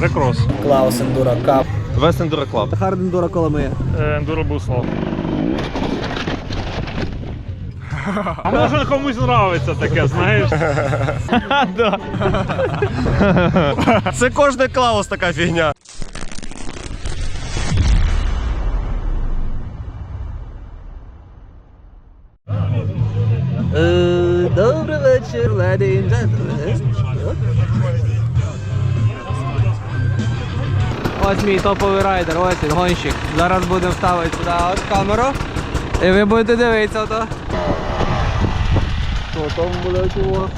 Рекрос. Клаус Ендуро Кап. Вест Ендуро Клаб. Хард Ендуро Коломия. Ендуро бусло. А може комусь нравиться таке, знаєш? Да. Це кожний Клаус така фігня. Добрий вечір, леді і джентльмени. Мій топовий райдер, ось він, гонщик. Зараз будемо ставити сюди от камеру. І ви будете дивитися ото. Що там буде чого?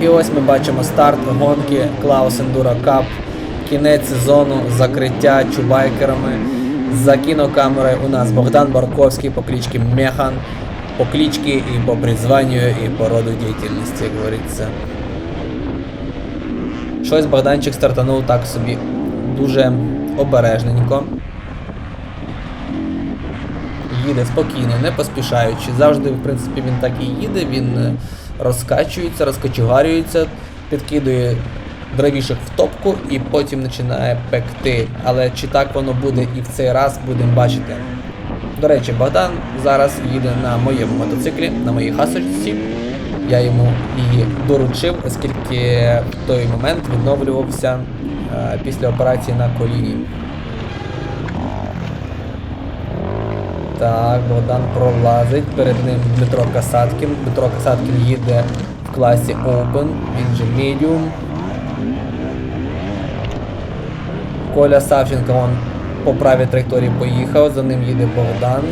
І ось ми бачимо старт гонки Клаус Enduro Cup. Кінець сезону, закриття чубайкерами. За кінокамерою у нас Богдан Барковський по кличці Механ. По кличці і по призванню, і по роду діяльності, як говориться. Щось Богданчик стартанув так собі дуже обережненько. Їде спокійно, не поспішаючи. Завжди, в принципі, він так і їде, він е, розкачується, розкочугарюється, підкидує дровішок в топку і потім починає пекти. Але чи так воно буде і в цей раз будемо бачити. До речі, Богдан зараз їде на моєму мотоциклі, на моїй хасочці. Я йому її доручив, оскільки в той момент відновлювався е, після операції на коліні. Так, Богдан пролазить. Перед ним Дмитро Касаткін. Дмитро Касаткін їде в класі Open, він же Medium. Коля Савченко он по правій траєкторії поїхав, за ним їде Богдан.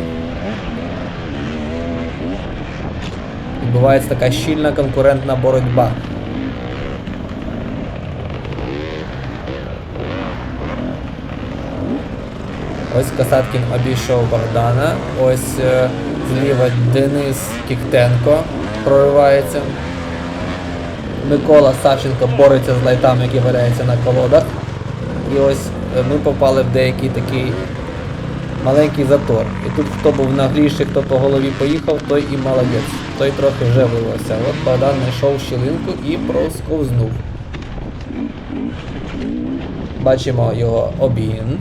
Відбувається така щільна конкурентна боротьба. Ось Касаткін обійшов Богдана. Ось е, зліва Денис Кіктенко проривається. Микола Савченко бореться з лайтами, які валяються на колодах. І ось ми попали в деякий такий маленький затор. І тут хто був нагліший, хто по голові поїхав, той і молодець. Той трохи вже вивався. От Богдан знайшов щілинку і просковзнув. Бачимо його обігін.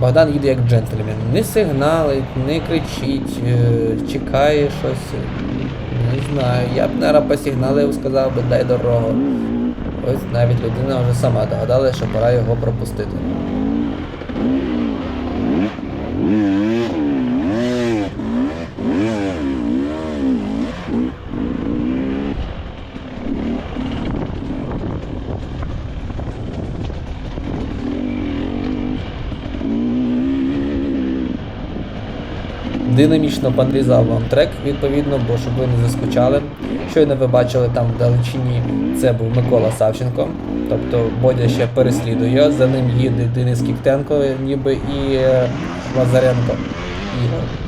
Богдан їде як джентльмен. Не сигналить, не кричить, е, чекає щось. Не знаю. Я б, наверное, посигналив, сказав би дай дорогу. Ось навіть людина вже сама догадалася, що пора його пропустити. Динамічно подрізав вам трек, відповідно, бо щоб ви не заскучали. Щойно ви бачили там в далечині, це був Микола Савченко. Тобто Бодя ще переслідує, за ним їде Денис Кіктенко, ніби і е, Лазаренко Ігор.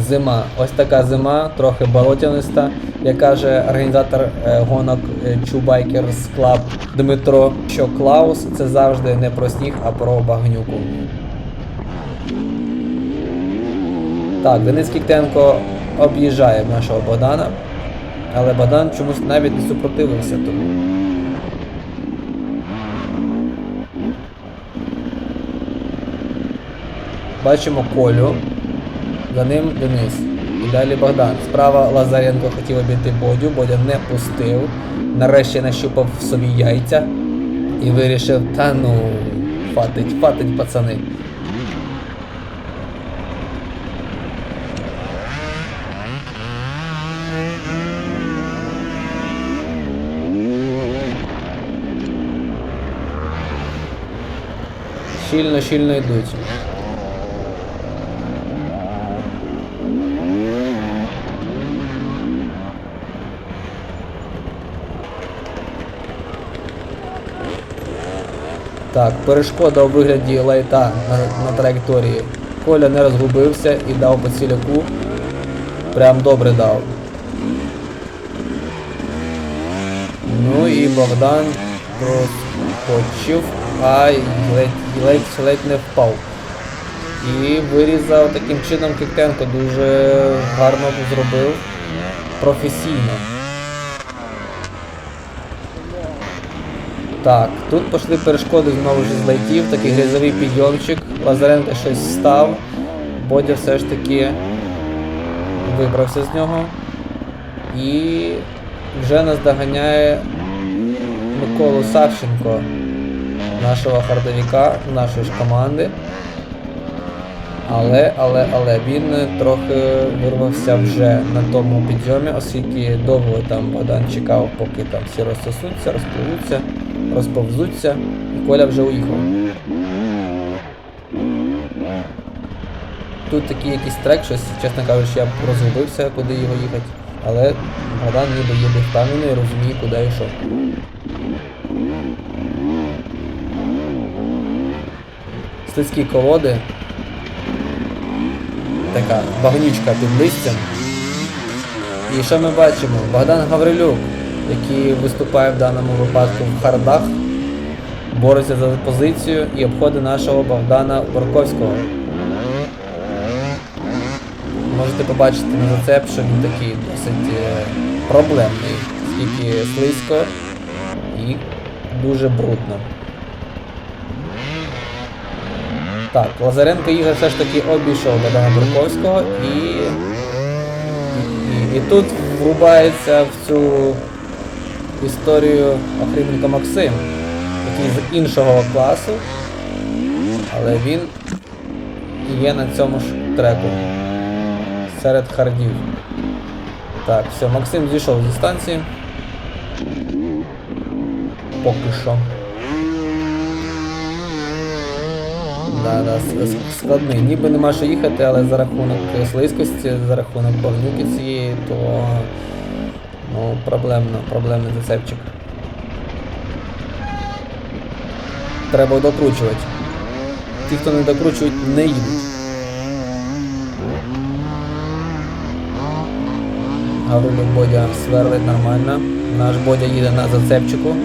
Зима. Ось така зима, трохи болотяниста. Як каже організатор е, гонок е, Чубайкерс Club Дмитро, що Клаус це завжди не про сніг, а про багнюку. Так, Денис Кіктенко об'їжджає нашого Богдана, але Богдан чомусь навіть не супротивився тому. Бачимо Колю, за ним Денис. І далі Богдан. Справа Лазаренко хотів обійти Бодю, Бодя не пустив. Нарешті нащупав в собі яйця і вирішив, та ну, фатить, фатить, пацани. Щільно, щільно йдуть. Так, перешкода у вигляді лайта на, на траєкторії. Коля не розгубився і дав по ціляку. Прям добре дав. Ну і Богдан проскочив, а ледь, ледь, ледь не впав. І вирізав таким чином Кіктенко дуже гарно зробив професійно. Так, тут пішли перешкоди знову ж з лайтів, такий грязовий підйомчик, Лазаренко щось став, Бодя все ж таки вибрався з нього. І вже нас доганяє Миколу Савченко, нашого хардовіка, нашої ж команди. Але, але, але він трохи вирвався вже на тому підйомі, оскільки довго там Богдан чекав, поки там всі розсосуться, розпливуться, розповзуться, і Коля вже уїхав. Тут такий якийсь трек, щось, чесно кажучи, я б розгубився, куди його їхати. Але Богдан ніби їде впевнено і розуміє, куди йшов. Слизькі колоди, така багнючка під листям. І що ми бачимо? Богдан Гаврилюк, який виступає в даному випадку в хардах, бореться за позицію і обходить нашого Богдана Борковського. Можете побачити на зацеп, що він такий досить е, проблемний, скільки слизько і дуже брудно. Так, Лазаренко Ігор все ж таки обійшов Богдана Бурковського і, і, і тут врубається в цю історію Охріменко Максим, який з іншого класу, але він є на цьому ж треку серед хардів. Так, все, Максим зійшов зі станції. Поки що. Да, да, складний. Ніби нема що їхати, але за рахунок слизькості, за рахунок багнюки цієї, то ну, проблемно, проблемний зацепчик. Треба докручувати. Ті, хто не докручують, не їдуть. Гаврилюк Бодя сверлить нормально. Наш Бодя їде на зацепчику.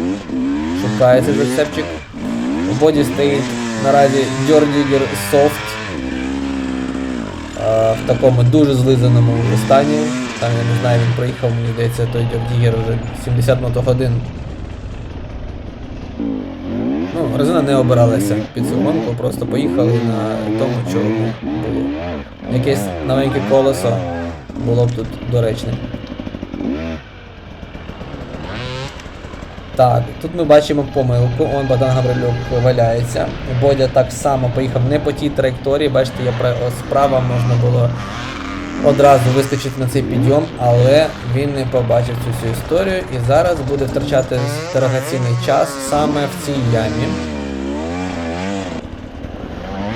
Шукає цей зацепчик. У Боді стоїть наразі Дьордігер Софт. В такому дуже злизаному стані. Там я не знаю, він проїхав, мені здається, той Дьордігер вже 70 мотогодин. Ну, резина не обиралася під цю гонку, просто поїхали на тому, чому було. Якесь новеньке колесо було б тут доречне. Так, тут ми бачимо помилку. Он Богдан Гаврилюк валяється. Бодя так само поїхав не по тій траєкторії. Бачите, я пра- справа можна було одразу вискочити на цей підйом, але він не побачив цю всю історію і зараз буде втрачати дорогоцінний час саме в цій ямі.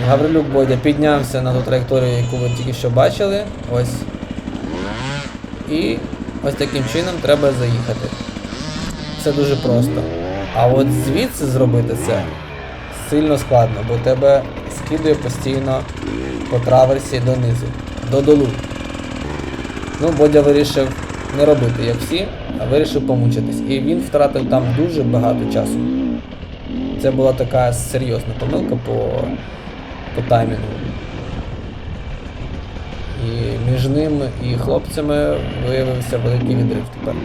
Гаврилюк Бодя піднявся на ту траєкторію, яку ви тільки що бачили. Ось. І ось таким чином треба заїхати. Це дуже просто. А от звідси зробити це сильно складно, бо тебе скидує постійно по траверсі донизу, додолу. Ну, Бодя вирішив не робити як всі, а вирішив помучитись. І він втратив там дуже багато часу. Це була така серйозна помилка по, по таймінгу. І між ним і хлопцями виявився великий відрив тепер.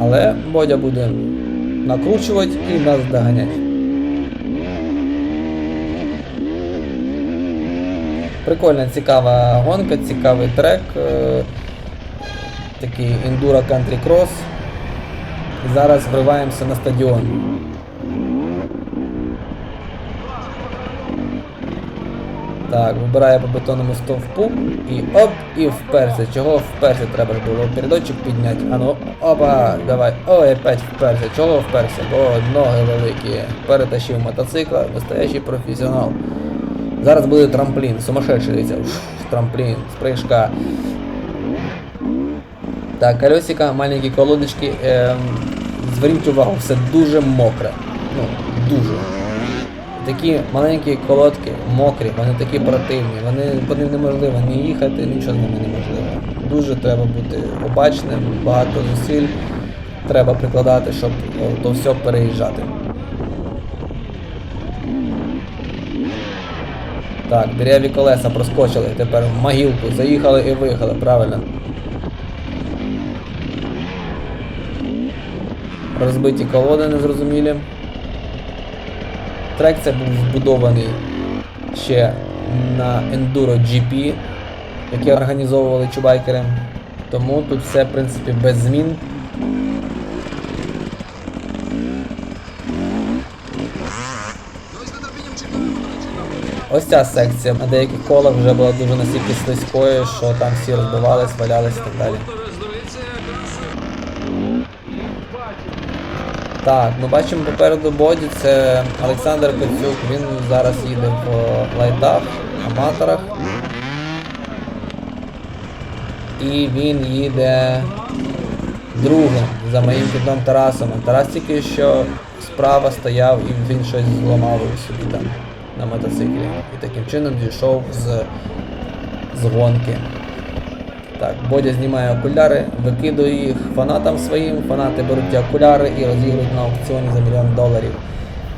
Але Бодя буде накручувати і нас доганяти. Прикольна, цікава гонка, цікавий трек. е, Такий Enduro Country Cross. Зараз вриваємося на стадіон. Так, вибирає по бетонному стовпу і оп, і вперся. Чого вперся? Треба ж було передочок підняти. А ну, опа, давай. Ой, опять вперся. Чого вперся? Бо ноги великі. Перетащив мотоцикла, настоящий професіонал. Зараз буде трамплін, сумасшедший дивіться. Трамплін, з прыжка. Так, колесика, маленькі колодочки. Ем, зверніть увагу, все дуже мокре. Ну, дуже. Такі маленькі колодки, мокрі, вони такі противні, вони по ним неможливо ні їхати, нічого з ними неможливо. Дуже треба бути обачним, багато зусиль треба прикладати, щоб о, то все переїжджати. Так, дереві колеса проскочили, тепер в могилку, заїхали і виїхали, правильно. Розбиті колоди незрозумілі. Трек це був збудований ще на Enduro GP, яке організовували чубайкери. Тому тут все, в принципі, без змін. Ось ця секція на деяких колах вже була дуже настільки слизькою, що там всі розбивались, валялись і так далі. Так, ми бачимо попереду боді, це Олександр Коцюк, він зараз їде в лайтах, аматорах. І він їде другим за моїм кітом Тарасом. Тарас тільки що справа стояв і він щось зламав собі там на мотоциклі. І таким чином зійшов з, з гонки. Так, Бодя знімає окуляри, викидує їх фанатам своїм, фанати беруть окуляри і розігрують на аукціоні за мільйон доларів.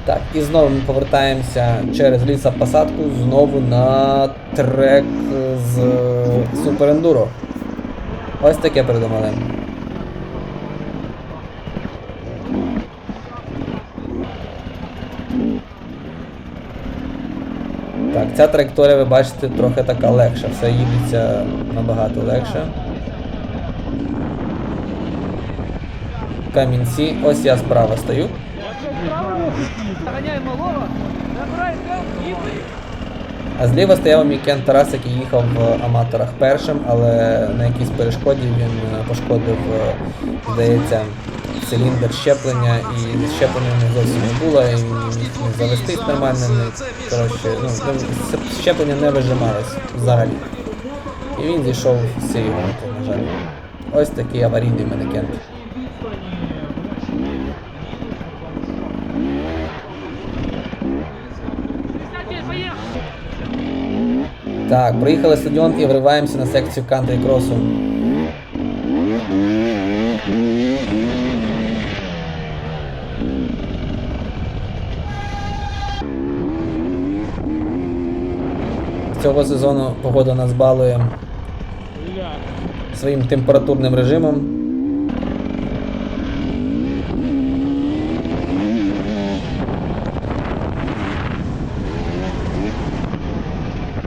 Так, і знову ми повертаємося через лісопосадку знову на трек з Enduro. Ось таке придумали. Так, ця траєкторія, ви бачите, трохи така легша, все їдеться набагато легше. Камінці, ось я справа стою. А зліва стояв мій Кен Тарас, який їхав в аматорах першим, але на якійсь перешкоді він е, пошкодив, е, здається, циліндр щеплення і зі щепленням не зовсім не було, і не завестись нормально, не, коротше, ну, щеплення не вижималось взагалі. І він зійшов з цієї гонки, на жаль. Ось такий аварійний манекен. Так, проїхали стадіон і вриваємося на секцію кантрі кросу. Цього сезону погода нас балує своїм температурним режимом.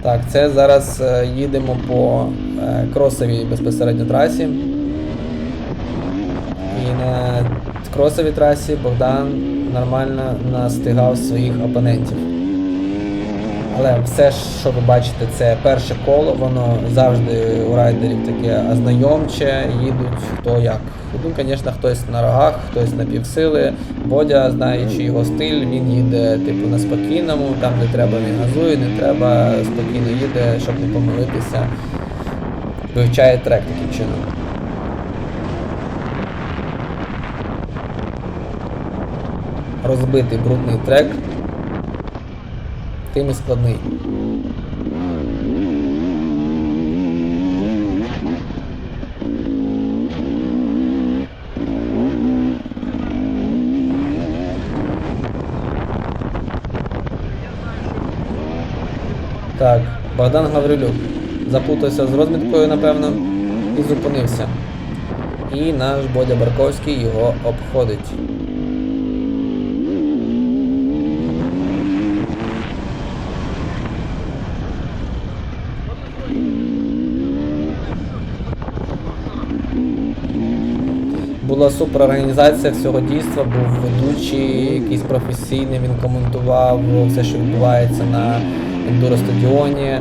Так, це зараз е, їдемо по е, кросовій безпосередньо трасі. І на кросовій трасі Богдан нормально настигав своїх опонентів. Але все, що ви бачите, це перше коло, воно завжди у райдерів таке ознайомче, їдуть хто як. Ну, звісно, хтось на рогах, хтось на півсили. Бодя, знаючи його стиль, він їде типу на спокійному, там де треба він газує, не треба, спокійно їде, щоб не помилитися. Вивчає трек таким чином. Розбитий брудний трек, тим і складний. Так, Богдан Гаврилюк запутався з розміткою, напевно, і зупинився. І наш Бодя Барковський його обходить. Була супер організація всього дійства, був ведучий, якийсь професійний, він коментував все, що відбувається на ендуро стадіоні.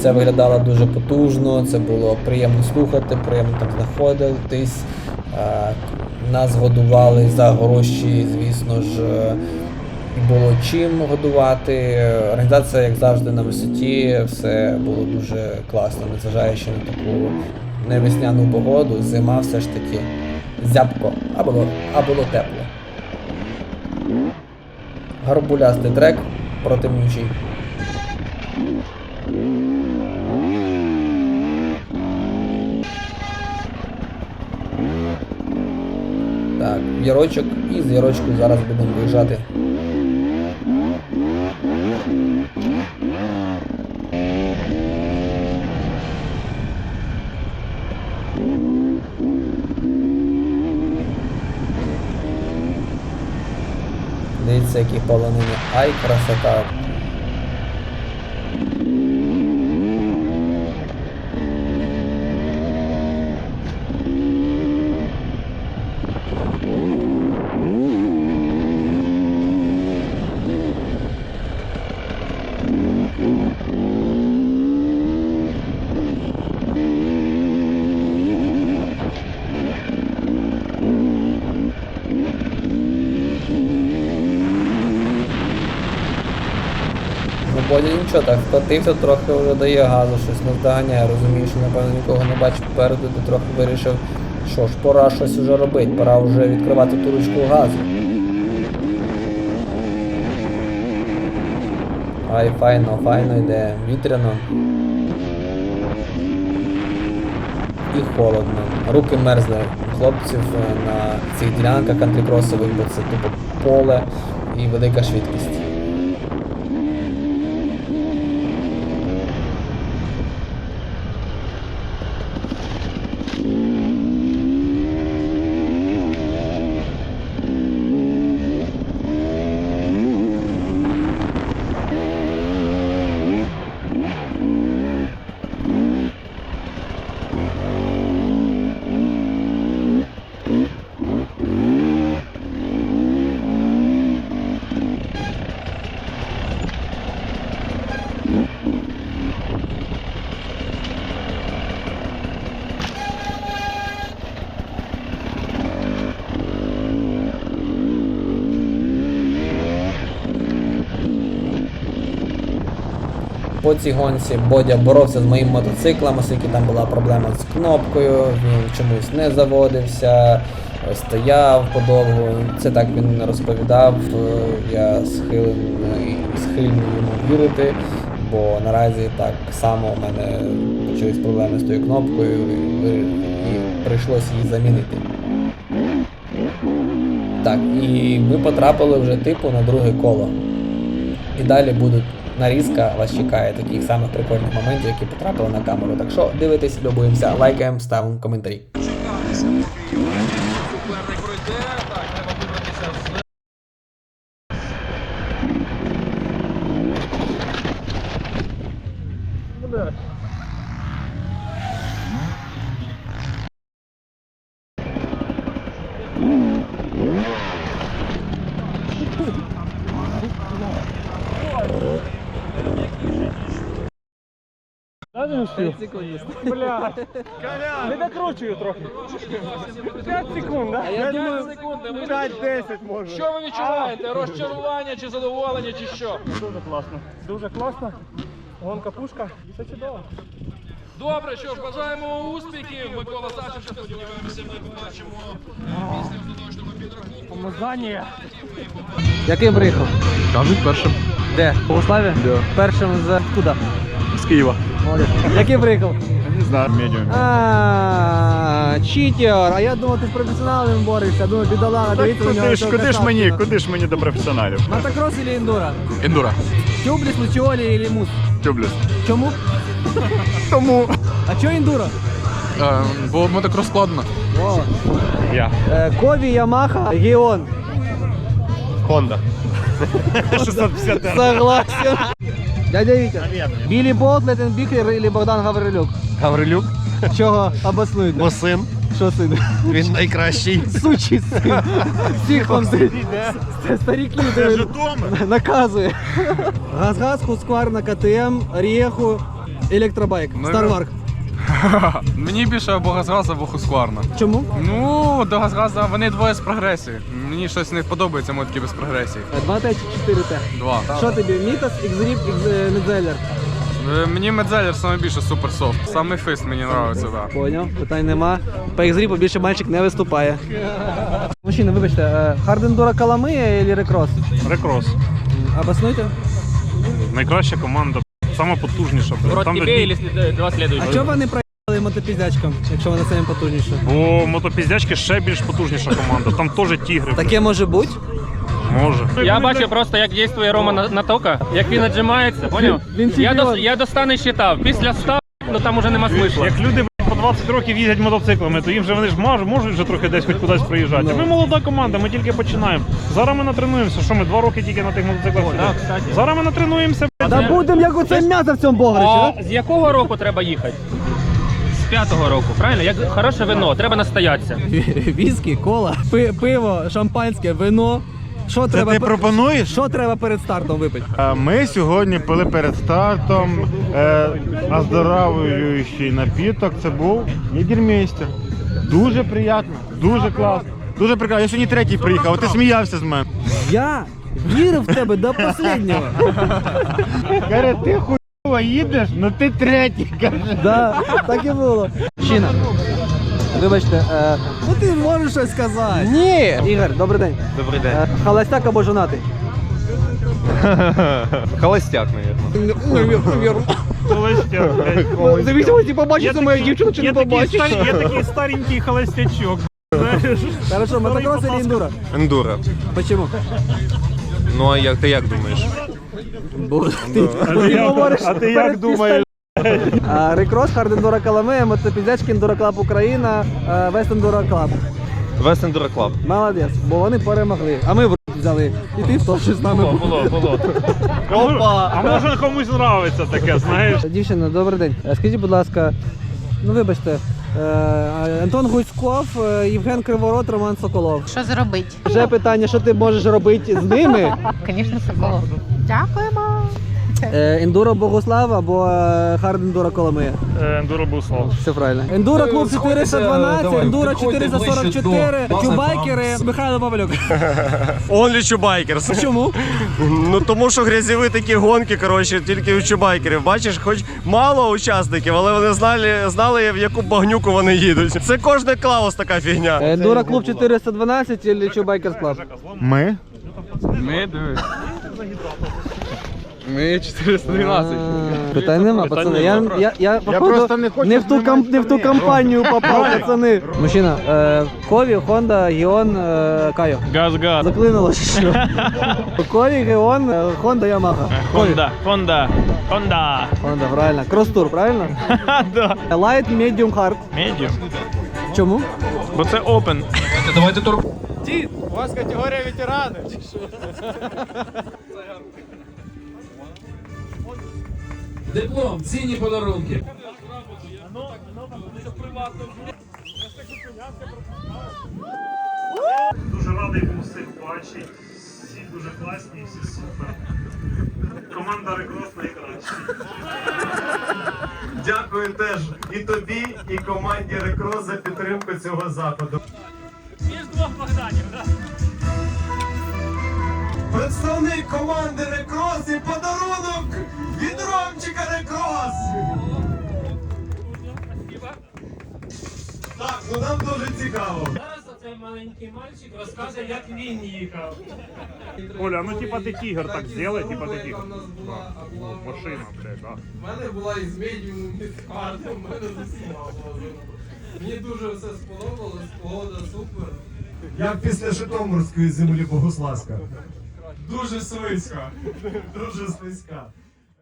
Це виглядало дуже потужно, це було приємно слухати, приємно там знаходитись. Е, Нас годували за гроші, звісно ж, е, було чим годувати. Організація, як завжди, на висоті, все було дуже класно, незважаючи на таку невесняну погоду, зима все ж таки зябко, а було, а було тепло. Гарбулястий трек, противнючий. Так, вірочок і з вірочку зараз будемо виїжджати. Дивіться, які полонини. Ай, красота. Нічого так, вкотився, трохи вже дає газу, щось не здоганяє, розумію, що напевно нікого не бачив попереду, то трохи вирішив, що ж, пора щось вже робити, пора вже відкривати ту ручку газу. Ай, файно, файно йде, вітряно. І холодно. Руки мерзли хлопців е, на цих ділянках антикросових, бо це тупо поле і велика швидкість. По цій гонці Бодя боровся з моїм мотоциклом, оскільки там була проблема з кнопкою, він чомусь не заводився, стояв подовго. Це так він розповідав. Я схилений, схильний йому вірити, бо наразі так само у мене почались проблеми з тою кнопкою і, ви- і прийшлося її замінити. Так, і ми потрапили вже типу на друге коло. І далі будуть нарізка, вас чекає таких самих прикольних моментів, які потрапили на камеру. Так що дивитесь, любуємося, лайкаємо, ставимо коментарі. Дай не встиг. Бля. Не докручую трохи. 5 секунд, да? Я думаю, 5-10 може. Що ви відчуваєте? Розчарування чи задоволення, чи що? Дуже класно. Дуже класно. Гонка пушка. Все чудово. Добре, що ж, бажаємо успіхів. Микола Сашенко, сподіваємося, ми побачимо після остаточного підрахунку. Помазання. Яким приїхав? Кажуть першим. Де? В Богославі? Да. Першим з куди? З Києва. Молодець. Яким приїхав? Не знаю. Медіум. А, читер. А я думав, ти з професіоналом борешся. Думаю, бідолага, Так дивіться на нього. куди ж, куди ж мені, куди ж мені до професіоналів? Мотокрос или? Ендура. Тюбліс, лучіолі или мус? Тюблес. Чому? Тому. А чого ендуро? Бо мотокрос складно. О. Я. Е, Кові, Ямаха, Геон. Honda. 650 Согласен. Дядя Вітя. Білі Болт, Летен Бікер или Богдан Гаврилюк? Гаврилюк. Чого обоснуєте? Бо син. Що син? Він найкращий. Сучий син. Всіх вам це старіки наказує. Газгаз, Хусквар Хускварна, КТМ, Ріеху, електробайк, Ну, Старварк. Мені більше або газгаз, або хускварна. Чому? Ну, до газгаза вони двоє з прогресії. Мені щось не подобається мотики без прогресії. 2Т чи 4Т? Два. Що тобі? Мітас, Xrip, X- Медзеллер? Е, Мені медзелер саме більше суперсофт. Саме фист мені подобається, да. Поняв, питань нема. По Xrip більше мальчик не виступає. Мужчина, вибачте, е, Хардендура Каламия или Рекрос? Рекрос. Обоснуйте. Найкраща команда, сама потужніша. блядь. Там, два бій- А чого вони проїхали мотопіздячком, якщо вони самі потужніші? Бо мотопіздячки ще більш потужніша команда. Там теж тігри. Таке може бути? Може. Я бачив просто, як діє Рома на- Натока, як він віджимається, поняв? Він Я чемпіон. до, я до щитав. Після ста, ну там уже нема смисла. Як люди 20 років їздять мотоциклами, то їм вже вони ж мож- можуть вже трохи десь хоч кудись приїжджати. Ну. Ми молода команда, ми тільки починаємо. Зараз ми натренуємося. Що ми два роки тільки на тих мотоциклах сидимо. Зараз ми натренуємося. Та будемо як оце м'ясо в цьому А з якого року треба їхати? З п'ятого року, правильно? Як хороше вино, треба настоятися. Віскі, кола, пи- пиво, шампанське, вино. Що треба, ти пропонуєш? що треба перед стартом випити? Ми сьогодні пили перед стартом е, оздоравлюючий напіток. Це був Єгермейстер. Дуже приємно, дуже класно. Дуже прекрасно. Я сьогодні третій приїхав, а ти сміявся з мене. Я вірив в тебе до останнього. Каже, ти хуйово їдеш, ну ти третій. Каже. Да, так і було. Щіна. Вибачте, е, ну ти можеш щось сказати. Ні. Ігор, добрий день. Добрий день. Е, холостяк або жонатий? Холостяк, мабуть. Холостяк, зависимості побачиться моя дівчина чи не такий, побачиш. стар- є такий старенький холостячок. Хорошо, мотокрос или ендуро? Ендуро. Почему? Ну а як ти як думаєш? Бо ти, ти говориш а ти як думаєш? Рекрос, Хард Ендуро Коломия, мотопіздячки Ендуро Клаб Україна, е, Вест Ендуро Клаб. Вест Ендуро Клаб. Молодець, бо вони перемогли. А ми в взяли. І ти в що з нами був. Було, було. Опа! А може комусь нравиться таке, знаєш? Дівчина, добрий день. Е, Скажіть, будь ласка, ну вибачте, е, Антон Гуцьков, е, Євген Криворот, Роман Соколов. Що зробити? Вже питання, що ти можеш робити з ними? Звісно, Соколов. Дякуємо. Е, Ендуро Богослав або е, Хард Ендуро Коломия. Ендуро був слав. Все правильно. Ендуро клуб 412, Ендуро 444, Кюбайкери, Михайло Павлюк. Only Чубайкерс. Чому? Ну тому що грязєві такі гонки, коротше, тільки у Чубайкерів. Бачиш, хоч мало учасників, але вони знали, знали, в яку багнюку вони їдуть. Це кожний клаус така фігня. Ендуро клуб 412 чи Чубайкерс клуб? Ми? Ми дивись. Ми 412. Питань нема, пацани. Я, я, я, походу, просто не хочу не в ту, кам, не в ту компанію попав, пацани. Мужчина, е, Кові, Honda, Гіон, е, Кайо. Газ-газ. Заклинило чи що? Кові, Гіон, е, Honda, Ямаха. Хонда, Хонда, Хонда. Honda, правильно. Крос-тур, правильно? Да. Light, medium, hard. Медіум. Чому? Бо це open. Давайте тур. У вас категорія ветерани. Диплом, цінні подарунки. Дуже радий був всіх бачити. Всі дуже класні, всі супер. Команда Рекрос найкраща. Дякую теж і тобі, і команді Рекрос за підтримку цього заходу. Представник команди Рекрос і подарунок від Ромчика Рекрос! Так, ну нам дуже цікаво. Цей маленький мальчик розкаже, як він їхав. Оля, ну типа ти тігр так зробив, типа ти тігр. Машина, блядь, да. У мене була із медіумом і з хардом, у мене з усіма. Мені дуже все сподобалось, погода супер. Як після Житомирської землі Богославська. Дуже слизько. Дуже слизька.